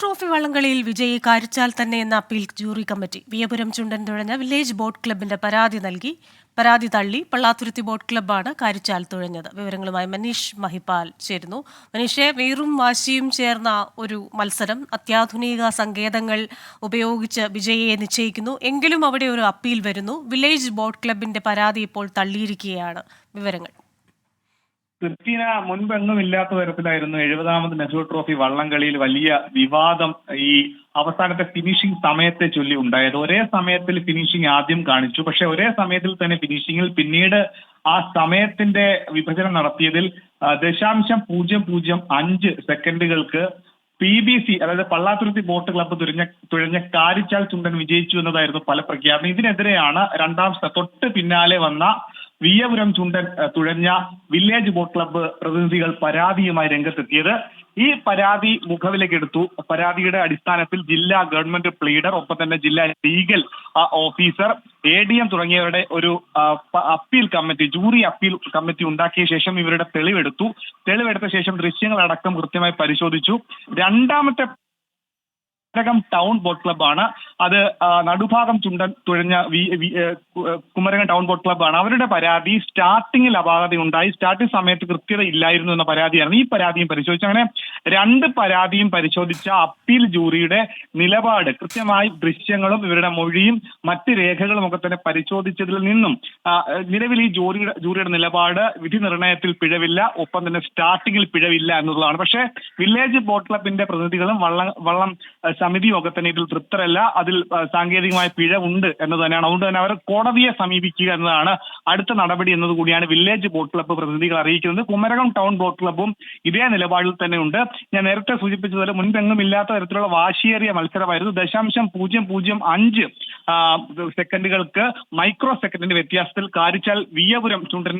Trophy വള്ളംകളിയിൽ വിജയി കാരിച്ചാൽ തന്നെ എന്ന appeal jury committee. Veeyapuram Chundan തുഴഞ്ഞ village boat ക്ലബിന്റെ പരാതി നൽകി. പരാതി തള്ളി പള്ളാത്തുരുത്തി ബോട്ട് ക്ലബ്ബാണ് കാരിച്ചാൽ തുഴഞ്ഞത്. വിവരങ്ങളുമായി മനീഷ് മഹിപാൽ ചേരുന്നു. മനീഷെ വീറും വാശിയും ചേർന്ന ഒരു മത്സരം അത്യാധുനിക സങ്കേതങ്ങൾ ഉപയോഗിച്ച് വിജയിയെ നിശ്ചയിക്കുന്നു. എങ്കിലും അവിടെ ഒരു അപ്പീൽ വരുന്നു. വില്ലേജ് ബോട്ട് ക്ലബിന്റെ പരാതി ഇപ്പോൾ തള്ളിയിരിക്കുകയാണ്. വിവരങ്ങൾ. ക്രിസ്റ്റീന മുൻപെങ്ങും ഇല്ലാത്ത തരത്തിലായിരുന്നു എഴുപതാമത് നെഹ്റു ട്രോഫി വള്ളംകളിയിൽ വലിയ വിവാദം ഈ അവസാനത്തെ ഫിനിഷിംഗ് സമയത്തെ ചൊല്ലി ഉണ്ടായത്. ഒരേ സമയത്തിൽ ഫിനിഷിംഗ് ആദ്യം കാണിച്ചു. പക്ഷെ ഒരേ സമയത്തിൽ തന്നെ ഫിനിഷിംഗിൽ പിന്നീട് ആ സമയത്തിന്റെ വിഭജനം നടത്തിയതിൽ ദശാംശം പൂജ്യം പൂജ്യം അഞ്ച് സെക്കൻഡുകൾക്ക് പി ബി സി അതായത് പള്ളാത്തുരുത്തി ബോട്ട് ക്ലബ്ബ് തുഴഞ്ഞ തുഴഞ്ഞ കാരിച്ചാൽ ചുണ്ടൻ വിജയിച്ചു എന്നതായിരുന്നു പല പ്രഖ്യാപനം ഇതിനെതിരെയാണ് രണ്ടാം തൊട്ട് പിന്നാലെ വന്ന വിയപുരം ചുണ്ടൻ തുഴഞ്ഞ വില്ലേജ് ബോട്ട് ക്ലബ്ബ് പ്രതിനിധികൾ പരാതിയുമായി രംഗത്തെത്തിയത്. ഈ പരാതി മുഖവിലേക്കെടുത്തു. പരാതിയുടെ അടിസ്ഥാനത്തിൽ ജില്ലാ ഗവൺമെന്റ് പ്ലീഡർ ഒപ്പം തന്നെ ജില്ലാ legal officer A D M തുടങ്ങിയവരുടെ ഒരു appeal committee jury appeal committee ഉണ്ടാക്കിയ ശേഷം ഇവരുടെ തെളിവെടുത്തു. തെളിവെടുത്ത ശേഷം ദൃശ്യങ്ങളടക്കം കൃത്യമായി പരിശോധിച്ചു. രണ്ടാമത്തെ ടൗൺ ബോട്ട് ക്ലബ്ബാണ് അത് നടുഭാഗം ചുണ്ടൻ തുഴഞ്ഞ കുമരകം ടൗൺ ബോട്ട് ക്ലബ്ബാണ്. അവരുടെ പരാതി സ്റ്റാർട്ടിങ്ങിൽ അപാകത ഉണ്ടായി. സ്റ്റാർട്ടിംഗ് സമയത്ത് കൃത്യത ഇല്ലായിരുന്നു എന്ന പരാതിയാണ് ഈ പരാതിയും പരിശോധിച്ചു. അങ്ങനെ രണ്ട് പരാതിയും പരിശോധിച്ച അപ്പീൽ ജൂറിയുടെ നിലപാട് കൃത്യമായി ദൃശ്യങ്ങളും ഇവരുടെ മൊഴിയും മറ്റ് രേഖകളും ഒക്കെ തന്നെ പരിശോധിച്ചതിൽ നിന്നും നിലവിൽ ഈ ജൂറിയുടെ ജൂറിയുടെ നിലപാട് വിധി നിർണയത്തിൽ പിഴവില്ല ഒപ്പം തന്നെ സ്റ്റാർട്ടിങ്ങിൽ പിഴവില്ല എന്നുള്ളതാണ്. പക്ഷേ വില്ലേജ് ബോട്ട് ക്ലബിന്റെ പ്രതിനിധികളും വള്ളം വള്ളം സമിതിയും ഒക്കെ തന്നെ ഇതിൽ തൃപ്തരല്ല. അതിൽ സാങ്കേതികമായ പിഴ ഉണ്ട് എന്ന് തന്നെയാണ്. അതുകൊണ്ട് തന്നെ അവർ കോടതിയെ സമീപിക്കുക എന്നതാണ് അടുത്ത നടപടി എന്നത് കൂടിയാണ് വില്ലേജ് ബോട്ട് ക്ലബ്ബ് പ്രതിനിധികൾ അറിയിക്കുന്നത്. കുമരകം ടൗൺ ബോട്ട് ക്ലബ്ബും ഇതേ നിലപാടിൽ തന്നെ ഉണ്ട്. ഞാൻ നേരത്തെ സൂചിപ്പിച്ചതുപോലെ മുൻപെങ്ങും ഇല്ലാത്ത തരത്തിലുള്ള വാശിയേറിയ മത്സരമായിരുന്നു. ദശാംശം പൂജ്യം പൂജ്യം അഞ്ച് സെക്കൻഡുകൾക്ക് മൈക്രോ സെക്കൻഡിന്റെ വ്യത്യാസത്തിൽ കാരിച്ചാൽ വിയപുരം ചുണ്ടൻ